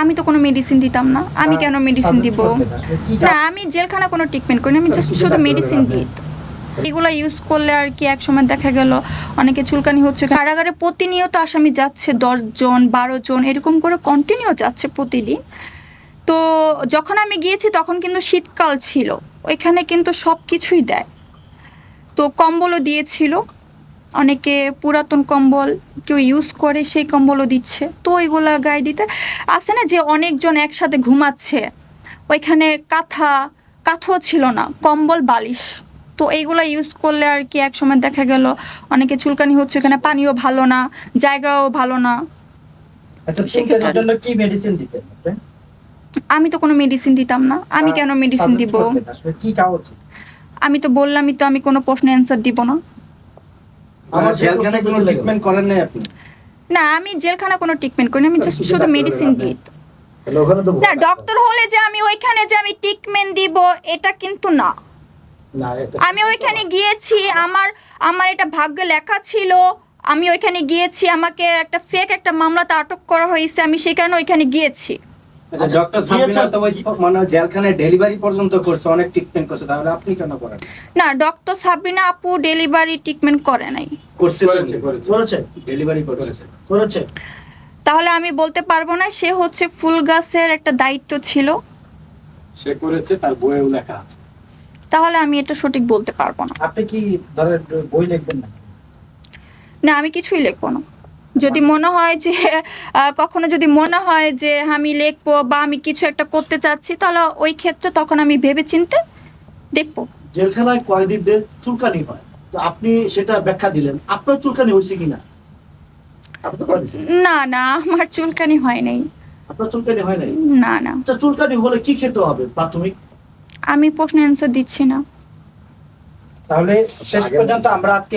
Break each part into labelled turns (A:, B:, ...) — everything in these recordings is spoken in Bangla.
A: আমি তো কোনো মেডিসিন দিতাম না। আমি কেন মেডিসিন দিব? না। আমি জেলখানা কোনো ট্রিটমেন্ট করি আমি জাস্ট শুধু মেডিসিন দিই। এগুলো ইউজ করলে আর কি এক সময় দেখা গেল অনেকে চুলকানি হচ্ছে। কারাগারে প্রতিনিয়ত আসামি যাচ্ছে দশজন বারো জন এরকম করে কন্টিনিউ যাচ্ছে প্রতিদিন। তো যখন আমি গিয়েছি তখন কিন্তু শীতকাল ছিল ওইখানে কিন্তু সব কিছুই দেয়। তো কম্বলও দিয়েছিল অনেকে পুরাতন কম্বল কেউ ইউজ করে সেই কম্বলও দিচ্ছে। তো ওইগুলা গায়ে দিতে আছে না যে অনেকজন একসাথে ঘুমাচ্ছে ওইখানে কাঁথা কাঁথাও ছিল না কম্বল বালিশ। তো এইগুলো ইউজ করলে আর কি এক সময় দেখা গেল অনেকে চুলকানি হচ্ছে এখানে পানিও ভালো না জায়গাও ভালো না।
B: আচ্ছা?
A: আমি তো কোনো মেডিসিন দিতাম না আমি কেন মেডিসিন দিব? আমি তো বললামই তো আমি কোনো প্রশ্নের অ্যান্সার দিব না।
B: আমার
C: জেলখানায় কোনো ট্রিটমেন্ট করেন নাই আপনি?
A: না আমি জেলখানা কোনো ট্রিটমেন্ট করি না, আমি জাস্ট শুধু মেডিসিন দিই।
B: তো
A: না ডক্টর হলে যে আমি ওইখানে যে আমি ট্রিটমেন্ট দিব এটা কিন্তু না।
B: না
A: আমি ওইখানে গিয়েছি আমার আমার এটা ভাগ্যে লেখা ছিল আমি ওইখানে গিয়েছি আমাকে একটা ফেক একটা মামলাতে আটক করা হয়েছে আমি সেই কারণে ওইখানে গিয়েছি।
C: আচ্ছা ডক্টর সাবিনা তো ওই মানে জেলখানায় ডেলিভারি পর্যন্ত করছে অনেক ট্রিটমেন্ট করছে তাহলে আপনি কেন করেন?
A: না ডক্টর সাবিনা আপু ডেলিভারি ট্রিটমেন্ট করে নাই।
C: করছে
B: করেছে, করেছে।
C: ডেলিভারি করেছে?
B: করেছে?
A: তাহলে আমি বলতে পারব না সে হচ্ছে ফুল গাছের একটা দায়িত্ব ছিল।
D: সে করেছে তার বইয়েও লেখা আছে।
A: তাহলে আমি এটা সঠিক বলতে পারব না।
B: আপনি কি ধরেন বই লিখবেন না?
A: না আমি কিছুই লিখব না। যদি মনে হয় যে আহ, কখনো যদি মনে হয় যে আমি লিখব বা আমি কিছু একটা করতে চাচ্ছি তাহলে ওই ক্ষেত্রে তখন আমি ভেবে চিনতে দেখব।
E: জেলখানায় কয়েদিদের চুলকানি হয়। তো আপনি সেটা ব্যাখ্যা দিলেন। আপনার চুলকানি হয়েছে কিনা?
A: না না আমার চুলকানি হয় নাই।
E: আপনার চুলকানি হয় নাই?
A: না না।
E: আচ্ছা চুলকানি হলে কি খেতে হবে প্রাথমিক?
A: আমি প্রশ্ন অ্যান্সার দিচ্ছি না।
B: তাহলে
C: শেষ পর্যন্ত আমরা আজকে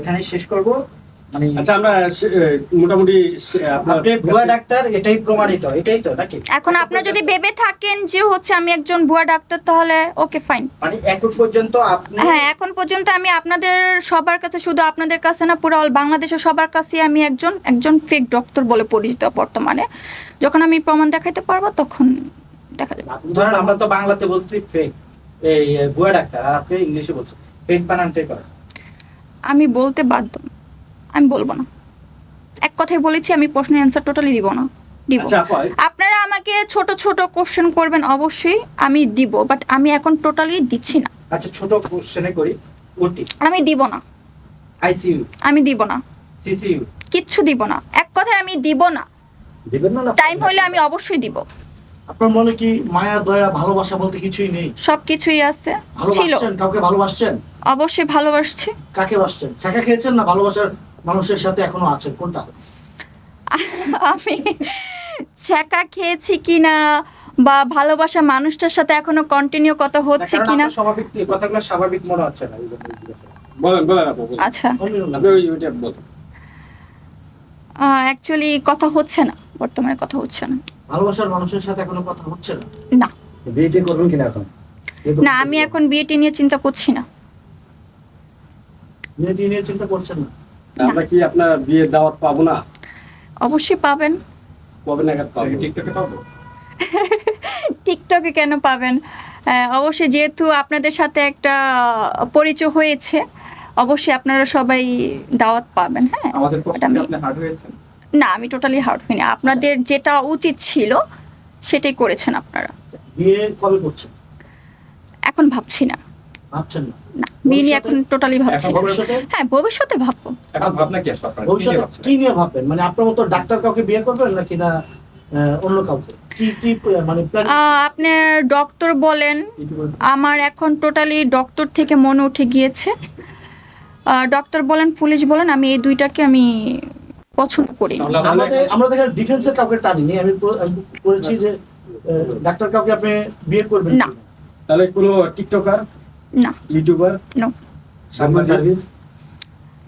C: এখানে শেষ করব।
D: আচ্ছা আমরা মোটামুটি
C: আপনি ভুয়া ডাক্তার এটাই প্রমাণিত এটাই তো নাকি?
A: এখন আপনার যদি ভেবে থাকেন যে হচ্ছে আমি একজন ভুয়া ডাক্তার তাহলে ওকে ফাইন।
C: মানে এখন পর্যন্ত আপনি
A: হ্যাঁ এখন পর্যন্ত আমি আপনাদের সবার কাছে শুধু আপনাদের কাছে না পুরো অল বাংলাদেশের সবার কাছে আমি একজন একজন ফেক ডক্টর বলে পরিচিত বর্তমানে। যখন আমি প্রমাণ দেখাইতে পারব তখন দেখা যাবে।
C: ধরেন আমরা তো বাংলাতে বলছি ফেক এই ভুয়া ডাক্তার আর আপনি ইংলিশে বলছেন ফেক বানানটাই করেন।
A: আমি বলতে বাধ্য। আমি বলব না। এক কথাই বলেছি আমি প্রশ্নের অ্যান্সার টোটালি দিব না। দিব।
D: আচ্ছা
A: আপনারা আমাকে ছোট ছোট কোশ্চেন করবেন অবশ্যই আমি দিব বাট আমি এখন টোটালি দিচ্ছি না।
C: আচ্ছা ছোট কোশ্চেনে করি ওটি?
A: আমি দিব না।
C: আইসিইউ
A: আমি দিব না।
C: সিসিইউ
A: কিচ্ছু দিব না। এক কথায় আমি দিব না।
B: দিবেন না না
A: টাইম হলে আমি অবশ্যই দিব।
E: আপনার মনে কি মায়া দয়া ভালোবাসা বলতে কিছুই নেই?
A: সব কিছুই আছে। ছিল।
E: ভালোবাসছেন? কাউকে ভালোবাসছেন?
A: অবশ্যই ভালোবাসছি।
E: কাকে বাসছেন ছাকা খেয়েছেন না ভালোবাসার মানুষের সাথে এখনও আছেন কোনটা?
A: আমি ছ্যাঁকা খেয়েছি কিনা বা ভালোবাসা মানুষটার সাথে এখনও কন্টিনিউ কথা হচ্ছে কিনা?
C: স্বাভাবিক কথাগুলো স্বাভাবিক মনে হচ্ছে না।
D: বলেন বলেন আপা
A: আচ্ছা। অ্যাকচুয়ালি কথা হচ্ছে না বর্তমানে কথা হচ্ছে না।
E: ভালোবাসার মানুষের সাথে এখনও কথা হচ্ছে না?
A: না।
B: বিয়ে করবেন কিনা এখন?
A: না আমি এখন বিয়েটি নিয়ে চিন্তা করছি না।
E: বিয়ে নিয়ে চিন্তা করছেন না?
D: আমরা কি আপনার বিয়ের দাওয়াত পাবো না?
A: অবশ্যই পাবেন।
D: কবে নাগাদ পাবো? টিকটকে পাবো?
A: টিকটকে কেন পাবেন? অবশ্যই যেহেতু আপনাদের সাথে একটা পরিচয় হয়েছে অবশ্যই আপনারা সবাই দাওয়াত পাবেন হ্যাঁ? না আমি টোটালি হার্ট হইনি। আপনাদের যেটা উচিত ছিল সেটাই করেছেন আপনারা। এখন ভাবছি না।
E: ভাবছেন না?
A: না বিয়ে নিয়ে এখন টোটালি ভাবছি। হ্যাঁ ভবিষ্যতে ভাববো।
D: এখন ভাবনা কি আসবে
E: ভবিষ্যতে কি নিয়ে ভাববেন? মানে আপনার মতো ডাক্তার কাউকে বিয়ে করবেন নাকি না অন্য কাউকে? কি কি মানে
A: আপনার ডক্টর বলেন আমার এখন টোটালি ডক্টর থেকে মনে উঠে গিয়েছে। ডক্টর বলেন পুলিশ বলেন আমি এই দুইটাকে আমি পছন্দ করি। না।
D: আমরা
E: দেখেন ডিফেন্সের কাউকে টানিনি। আমি যে ডাক্তার কাউকে আপনি বিয়ে করবেন
A: না।
D: তাহলে কোনো টিকটকার
A: না।
D: ইউটিউবার. সাংবাদিক
B: সার্ভিস?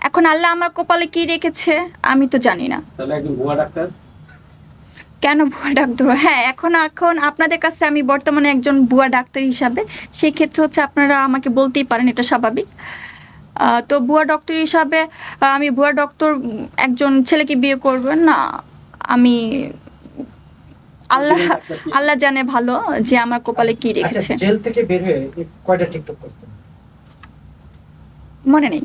A: এখন আল্লাহ আমার কপালে কি রেখেছে আমি তো জানি না।
D: তাহলে একজন ভুয়া ডাক্তার?
A: কেন ভুয়া ডাক্তার? হ্যাঁ এখন এখন আপনাদের কাছে আমি বর্তমানে একজন ভুয়া ডাক্তার হিসাবে সেই ক্ষেত্রে হচ্ছে আপনারা আমাকে বলতেই পারেন এটা স্বাভাবিক। তো ভুয়া ডক্টর হিসাবে আমি ভুয়া ডক্টর একজন ছেলেকে বিয়ে করবেন না আমি আল্লাহ আল্লাহ জানে ভালো যে আমার কপালে কি
B: আচ্ছা
A: রেখেছে।
B: জেল থেকে বের হয়ে কয়টা টিকটক করছেন?
A: মনে নেই।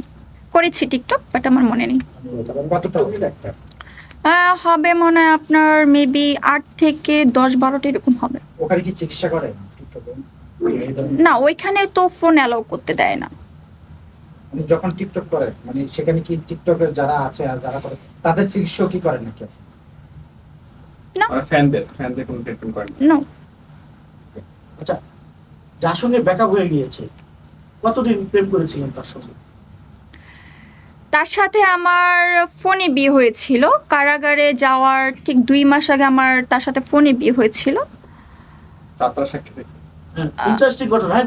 A: করেছি টিকটক বাট আমার মনে নেই। হবে মনে হয় আপনার মেবি আট থেকে দশ বারোটা এরকম হবে।
B: ওখানে কি চিকিৎসা টিকটকে?
A: না ওইখানে তো ফোন অ্যালাউ করতে দেয় না।
B: মানে যখন টিকটক করে মানে সেখানে কি টিকটকের যারা আছে আর যারা করে তাদের চিকিৎসা কি করেন নাকি? আপনি?
D: ফ্যানদের ফ্যানদের কোনো ট্রিটমেন্ট করেন না।
E: আচ্ছা যার সঙ্গে ব্যাকআপ হয়ে গিয়েছে কতদিন প্রেম করেছিলেন তার সঙ্গে
A: তার সাথে আমার ফোনে বিয়ে হয়েছিল কারাগারে যাওয়ার ঠিক দুই মাস আগে আমার তার সাথে ফোনে বিয়ে হয়েছিল
D: তার সাক্ষী
E: হ্যাঁ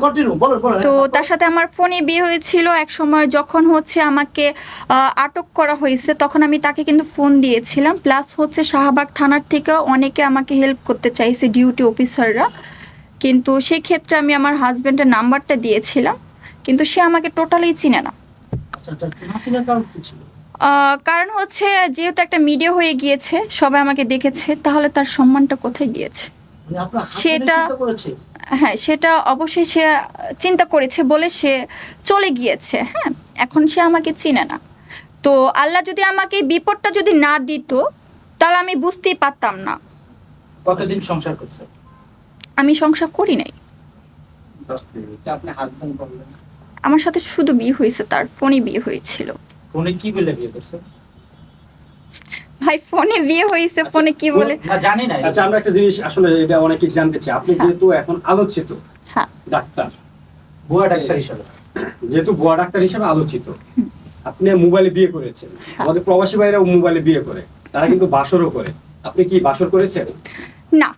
E: বলো
A: তো তার সাথে আমার ফোনে বিয়ে হয়েছিল এক সময় যখন হচ্ছে আমাকে আটক করা হয়েছে তখন আমি তাকে কিন্তু ফোন দিয়েছিলাম। প্লাস হচ্ছে শাহবাগ থানার থেকে অনেকে আমাকে হেল্প করতে চাইছে ডিউটি অফিসাররা কিন্তু সেই ক্ষেত্রে আমি আমার হাজব্যান্ডের নাম্বারটা দিয়েছিলাম। কিন্তু সে আমাকে টোটালি চিনে না।
E: আচ্ছা আচ্ছা চিনার কারণ
A: হচ্ছে যেহেতু একটা মিডিয়া হয়ে গিয়েছে সবাই আমাকে দেখেছে তাহলে তার সম্মানটা কোথায় গিয়েছে? সেটা- হ্যাঁ সেটা অবশ্যই সে চিন্তা করেছে বলে সে চলে গিয়েছে হ্যাঁ? এখন সে আমাকে চিনে না। তো আল্লাহ যদি আমাকে বিপদটা যদি না দিত তাহলে আমি বুঝতেই পারতাম না।
B: কতদিন সংসার করছেন?
A: আমি সংসার করি নাই। আমার সাথে শুধু বিয়ে হয়েছে তার ফোনে বিয়ে হয়েছিল।
B: ফোনে কি বলে বিয়ে করছেন?
A: ভাই ফোনে বিয়ে হয়েছে ফোনে কি বলে?
B: জানি না।
D: আচ্ছা আমরা একটা জিনিস আসলে এটা অনেকে জানতে চাই আপনি
A: হ্যাঁ।
D: যেহেতু এখন আলোচিত
A: হ্যাঁ।
D: ডাক্তার
B: বুয়া ডাক্তার হিসাবে।
D: যেহেতু বুয়া ডাক্তার হিসেবে আলোচিত আপনি মোবাইলে বিয়ে করেছেন।
A: হ্যাঁ।
D: আমাদের প্রবাসী ভাইরাও মোবাইলে বিয়ে করে তারা কিন্তু বাসরও করে। আপনি কি বাসর করেছেন?
A: না।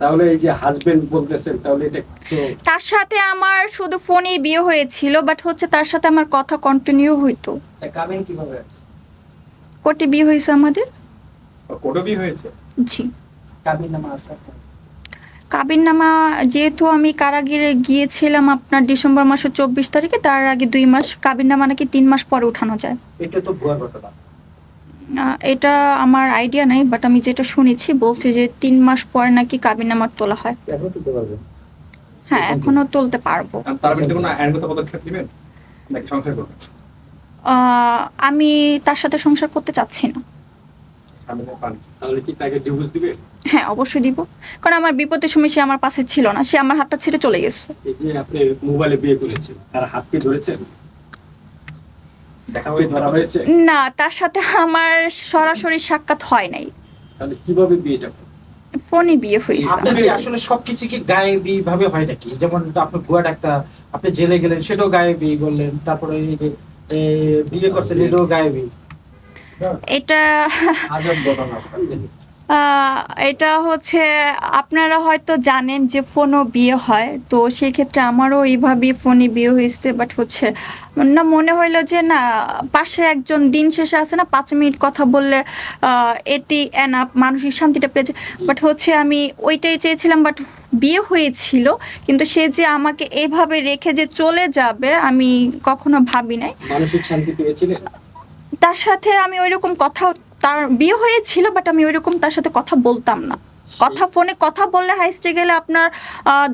D: তাহলে এই যে হাজবেন্ড বলতেছেন তাহলে এটা
A: তার সাথে আমার শুধু ফোনেই বিয়ে হয়েছিল বাট হচ্ছে তার সাথে আমার কথা কন্টিনিউ হইতো।
B: কাবেন কীভাবে?
A: কোর্টে বিয়ে হয়েছে আমাদের?
D: কোটো বিয়ে হয়েছে?
A: জি।
B: কাবিন নামা আছে আপনার?
A: কাবির নামা যেহেতু আমি কারাগিরে গিয়েছিলাম আপনার ডিসেম্বর মাসের চব্বিশ তারিখে তার আগে দুই মাস কাবির নামা নাকি তিন মাস পরে উঠানো যায়।
B: এটা তো ভুয়া ঘটনা।
A: এটা আমার আইডিয়া নাই বাট আমি যেটা শুনেছি বলছে যে তিন মাস পরে নাকি কাবির নামার তোলা হয়। হ্যাঁ এখনও তুলতে পারব।
D: তার বিরুদ্ধে কোনো আইনগত পদক্ষেপ নেবেন? নাকি সংসার করবেন?
A: আমি তার সাথে সংসার করতে চাচ্ছি না। হ্যাঁ অবশ্যই দিব। কারণ আমার বিপদের সময় সে আমার পাশে ছিল না সে আমার হাতটা ছেড়ে চলে গেছে।
D: এই যে আপনি মোবাইলে বিয়ে করেছেন তার হাত কি ধরেছেন? দেখা ধরা হয়েছে?
A: না তার সাথে আমার সরাসরি সাক্ষাৎ হয় নাই।
D: তাহলে কীভাবে বিয়েটা?
A: ফোনে বিয়ে হয়েছে।
B: আসলে সবকিছু কি গায়েবী ভাবে হয় নাকি? যেমন আপনি ভুয়া ডাক্তার আপনি জেলে গেলেন সেটাও গায়েবী বললেন তারপরে এই যে বিয়ে করছে
A: এটা এটা হচ্ছে আপনারা হয়তো জানেন যে ফোনও বিয়ে হয় তো সেই ক্ষেত্রে আমারও এইভাবেই ফোনে বিয়ে হয়েছে বাট হচ্ছে না মনে হইল যে না পাশে একজন দিন শেষে আছে না পাঁচ মিনিট কথা বললে এটি এনাফ মানসিক শান্তিটা পেয়েছে বাট হচ্ছে আমি ওইটাই চেয়েছিলাম বাট বিয়ে হয়েছিল কিন্তু সে যে আমাকে এইভাবে রেখে যে চলে যাবে আমি কখনো ভাবি নাই।
D: মানসিক শান্তি পেয়েছিলেন
A: তার সাথে আমি ওইরকম কথা তার বিয়ে হয়েছিল বাট আমি ওইরকম তার সাথে কথা বলতাম না। কথা ফোনে কথা বললে হাইস্টে গেলে আপনার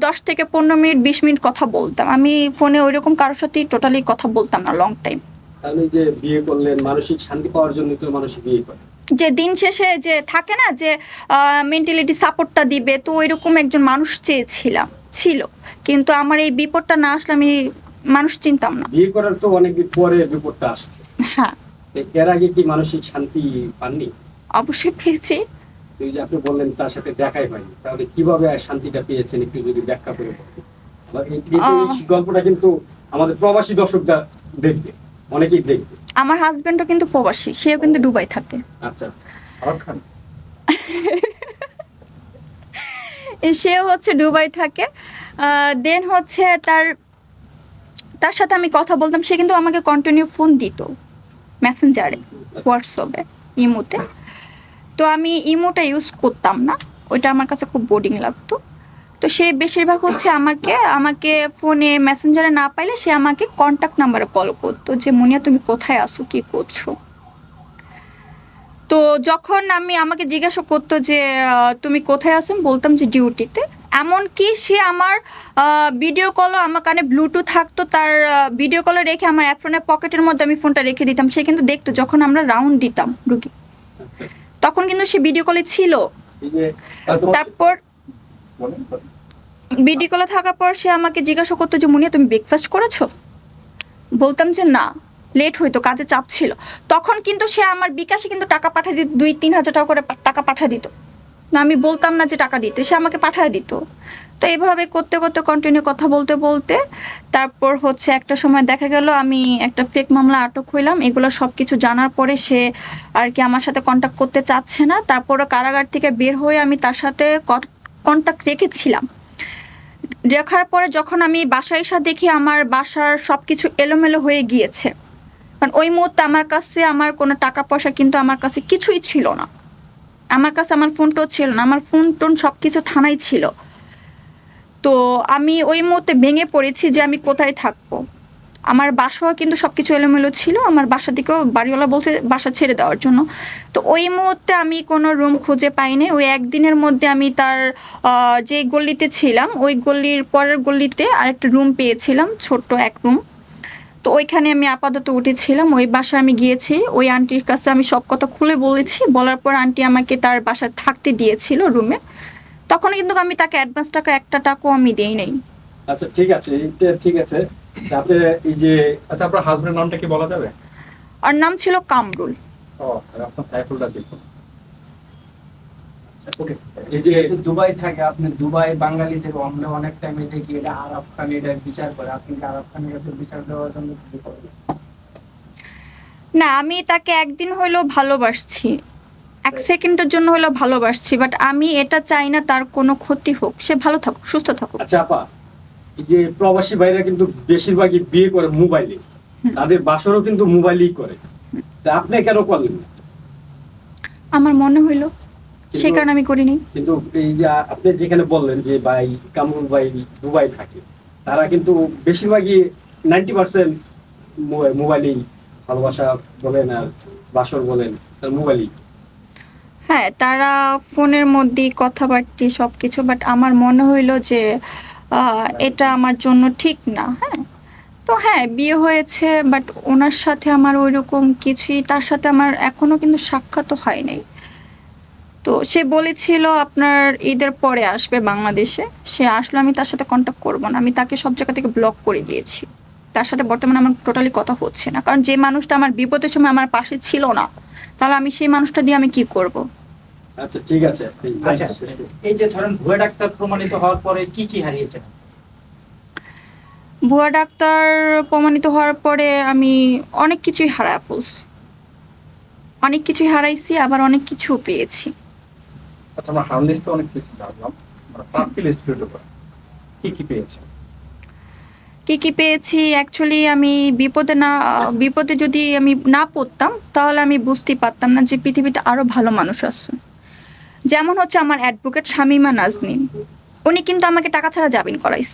A: দশ থেকে পনেরো মিনিট বিশ মিনিট কথা বলতাম। আমি ফোনে ওইরকম কারোর সাথেই টোটালি কথা বলতাম না লং টাইম
D: তাহলে যে বিয়ে করলেন মানসিক শান্তি পাওয়ার জন্য তো মানুষ বিয়ে করে।
A: যে দিন শেষে যে থাকে না যে মেন্টালিটি সাপোর্টটা দিবে তো ওইরকম একজন মানুষ চেয়েছিলাম ছিল। কিন্তু আমার এই বিপদটা না আসলে আমি মানুষ চিনতাম না।
D: বিয়ে করার তো অনেকদিন পরে বিপদটা আসছে।
A: হ্যাঁ।
D: এর আগে কি মানসিক শান্তি পাননি?
A: অবশ্যই পেয়েছি।
D: এই যে আপনি বললেন তার সাথে দেখাই হয়নি তাহলে কীভাবে আর শান্তিটা পেয়েছেন একটু যদি ব্যাখ্যা করে। গল্পটা কিন্তু আমাদের প্রবাসী দর্শকরা দেখবে অনেকেই দেখবে।
A: আমার হাজবেন্ডও কিন্তু প্রবাসী সেও কিন্তু দুবাই থাকে।
D: আচ্ছা।
A: সেও হচ্ছে দুবাই থাকে। দেন হচ্ছে তার তার সাথে আমি কথা বলতাম সে কিন্তু আমাকে কন্টিনিউ ফোন দিত। মেসেঞ্জারে হোয়াটসঅ্যাপে ইমোতে তো আমি ইমোটা ইউজ করতাম না, ওইটা আমার কাছে খুব বোর্ডিং লাগতো। তো সে বেশিরভাগ হচ্ছে আমাকে আমাকে ফোনে মেসেঞ্জারে না পাইলে সে আমাকে কন্ট্যাক্ট নাম্বারে কল করতো যে, মুনিয়া, তুমি কোথায় আসো কি করছ? তো যখন আমি, আমাকে জিজ্ঞাসা করতো যে তুমি কোথায় আছেন বলতাম যে ডিউটিতে এমনকি সে আমার ভিডিও কলও আমার কানে ব্লুটুথ থাকতো, তার ভিডিও কলে রেখে আমার ফোনের পকেটের মধ্যে আমি ফোনটা রেখে দিতাম। সে কিন্তু দেখতো যখন আমরা রাউন্ড দিতাম রুগী তখন কিন্তু সে ভিডিও কলে ছিল। তারপর। ভিডিও কলে থাকার পর সে আমাকে জিজ্ঞাসা করতো যে, মুনিয়া, তুমি ব্রেকফাস্ট করেছ? বলতাম যে, না লেট হইতো, কাজে চাপ ছিল। তখন কিন্তু সে আমার বিকাশে কিন্তু টাকা পাঠিয়ে দিত দুই তিন হাজার টাকা করে টাকা পাঠিয়ে দিত। না, আমি বলতাম না যে টাকা দিতে, সে আমাকে পাঠায় দিত। তো এইভাবে করতে করতে কন্টিনিউ কথা বলতে বলতে, তারপর হচ্ছে একটা সময় দেখা গেল আমি একটা ফেক মামলা আটক হইলাম, এগুলো সব কিছু জানার পরে সে আর কি আমার সাথে কন্ট্যাক্ট করতে চাচ্ছে না। তারপরে কারাগার থেকে বের হয়ে আমি তার সাথে কন্ট্যাক্ট রেখেছিলাম। দেখার পরে যখন আমি বাসায় এসে দেখি আমার বাসার সব কিছু এলোমেলো হয়ে গিয়েছে। কারণ ওই মুহূর্তে আমার কাছে আমার কোনো টাকা পয়সা কিন্তু আমার কাছে কিছুই ছিল না। আমার কাছে আমার ফোন ফোনটাও ছিল না, আমার ফোন টোন সব কিছু থানায় ছিল। তো আমি ওই মুহূর্তে ভেঙে পড়েছি যে আমি কোথায় থাকব। আমার বাসাও কিন্তু সব কিছু এলোমেলো ছিল, আমার বাসা থেকেও বাড়িওয়ালা বলছে বাসা ছেড়ে দেওয়ার জন্য। তো ওই মুহূর্তে আমি কোনো রুম খুঁজে পাইনি, ওই একদিনের মধ্যে আমি তার যে গল্লিতে ছিলাম, ওই গল্লির পরের গল্লিতে আরেকটা রুম পেয়েছিলাম, ছোট্ট এক রুম। তো ওইখানে আমি আপাতত উঠেছিলাম ওই বাসায় আমি গিয়েছি ওই আন্টির কাছে আমি সব কথা খুলে বলেছি বলার পর আন্টি আমাকে তার বাসায় থাকতে দিয়েছিল রুমে। তখন কিন্তু আমি তাকে অ্যাডভান্স টাকা একটা টাকাও আমি দেই নাই।
D: আচ্ছা ঠিক আছে ঠিক আছে। আপনি এই যে
F: আচ্ছা আপনার হাজবেন্ডের নামটা কি বলা যাবে?
A: আর নাম ছিল কামরুল।
F: ও আপনার সাইফুলটা দেখুন।
D: ওকে
C: এই
D: এই
C: যে
D: যে
C: দুবাই থাকে আপনি দুবাই বাঙালি থেকে আমরা অনেক টাইমে দেখি এটা আরব খান এটা বিচার করে। আপনি কি আরব খানের কাছে বিচার দেওয়ার জন্য কিছু করেন?
A: না আমি তাকে একদিন হইলেও ভালোবাসছি। এক সেকেন্ডের জন্য হলেও ভালোবাসছি বাট আমি এটা চাই না তার কোনো ক্ষতি হোক। সে ভালো থাকুক সুস্থ থাকুক।
D: আচ্ছা আপা এই যে প্রবাসী ভাইরা কিন্তু বেশিরভাগই বিয়ে করে মোবাইলে। তাদের বাসরও কিন্তু মোবাইলেই করে। তা আপনি কেন করলেন
A: আমার মনে হইল সেই কারণে আমি করিনি।
D: কিন্তু এই যে আপনি যেখানে বললেন যে ভাই কামরুল ভাই দুবাই থাকে তারা কিন্তু বেশিরভাগই নাইনটি পার্সেন্ট মোবাইলেই ভালোবাসা বলেন আর বাসর বলেন তার মোবাইলেই।
A: হ্যাঁ তারা ফোনের মধ্যেই কথাবার্তি সব কিছু বাট আমার মনে হইল যে এটা আমার জন্য ঠিক না হ্যাঁ। তো হ্যাঁ বিয়ে হয়েছে বাট ওনার সাথে আমার ওইরকম কিছুই তার সাথে আমার এখনও কিন্তু সাক্ষাৎ হয় নাই। তো সে বলেছিল আপনার ঈদের পরে আসবে বাংলাদেশে। সে আসলে আমি তার সাথে কন্ট্যাক্ট করব না। আমি তাকে সব জায়গা থেকে ব্লক করে দিয়েছি। তার সাথে বর্তমানে আমার টোটালি কথা হচ্ছে না। কারণ যে মানুষটা আমার বিপদের সময় আমার পাশে ছিল না তাহলে আমি সেই মানুষটা দিয়ে আমি কি করব?
D: আচ্ছা ঠিক আছে। এই-
B: আচ্ছা এই যে ধরেন ভুয়া ডাক্তার প্রমাণিত হওয়ার পরে কি কি হারিয়েছেন?
A: ভুয়া ডাক্তার প্রমাণিত হওয়ার পরে আমি অনেক কিছুই হারায় ফেলছি অনেক কিছুই হারাইছি আবার অনেক কিছু পেয়েছি।
F: আচ্ছা আমরা হার্ম লিস্ট অনেক কিছু জানলাম। আমরা প্রাপ্তি লিস্ট করে কি কি পেয়েছে?
A: কি কি পেয়েছি? অ্যাকচুয়ালি আমি বিপদে না, বিপদে যদি আমি না পড়তাম, তাহলে আমি বুঝতেই পারতাম না যে পৃথিবীতে আরও ভালো মানুষ আছে। যেমন হচ্ছে আমার অ্যাডভোকেট শামিমা নাজনীন। উনি কিন্তু আমাকে টাকা ছাড়া জামিন করাইস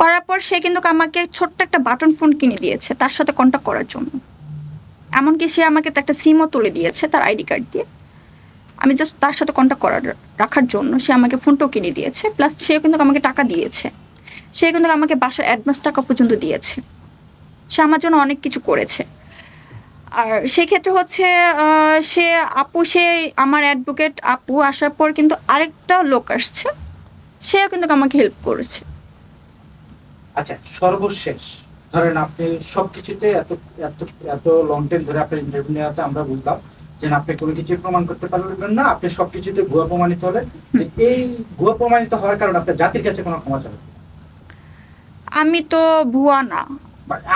A: করার পর সে কিন্তু আমাকে ছোট্ট একটা বাটন ফোন কিনে দিয়েছে, তার সাথে কন্ট্যাক্ট করার জন্য। এমনকি সে আমাকে একটা সিমও তুলে দিয়েছে, তার আইডি কার্ড দিয়ে। আমি জাস্ট তার সাথে কন্ট্যাক্ট করার রাখার জন্য সে আমাকে ফোনটাও কিনে দিয়েছে প্লাস সেও কিন্তু আমাকে টাকা দিয়েছে। সে কিন্তু আমাকে বাসার অ্যাডভান্স টাকা পর্যন্ত দিয়েছে। সে আমার জন্য অনেক কিছু করেছে। আর সেক্ষেত্রে হচ্ছে সে আপু, সে আমার অ্যাডভোকেট আপু আসার পর কিন্তু আরেকটা লোক আসছে, সেও কিন্তু আমাকে হেল্প করেছে।
B: আচ্ছা সর্বশেষ, ধরেন আপনি সবকিছুতে এত এত এত লং টাইম ধরে আপনার ইন্টারভিউ নেওয়াতে আমরা বুঝলাম যে আপনি কোনো কিছু প্রমাণ করতে পারবেন না আপনি সবকিছুতে ভুয়া প্রমাণিত হলেন যে এই ভুয়া প্রমাণিত হওয়ার কারণে আপনার জাতির কাছে কোনো ক্ষমা চাবেন না।
A: আমি তো ভুয়া না।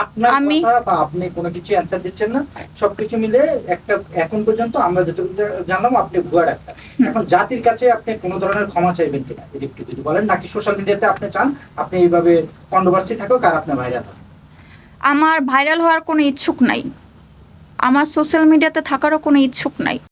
B: আপনার
A: আমি-
B: আপনি কোনো কিছু অ্যান্সার দিচ্ছেন না সবকিছু মিলে একটা এখন পর্যন্ত আমরা যতটুকু জানলাম আপনি ভুয়া ডাক্তার। এখন জাতির কাছে আপনি কোনো ধরনের ক্ষমা চাইবেন কিনা এটা একটু যদি বলেন নাকি সোশ্যাল মিডিয়াতে আপনি চান আপনি এইভাবে কন্ট্রোভার্সি থাকুক আর আপনার ভাইরা থাকুক
A: আমার ভাইরাল হওয়ার কোনো ইচ্ছুক নাই। আমার সোশ্যাল মিডিয়াতে থাকারও কোনো ইচ্ছুক নাই।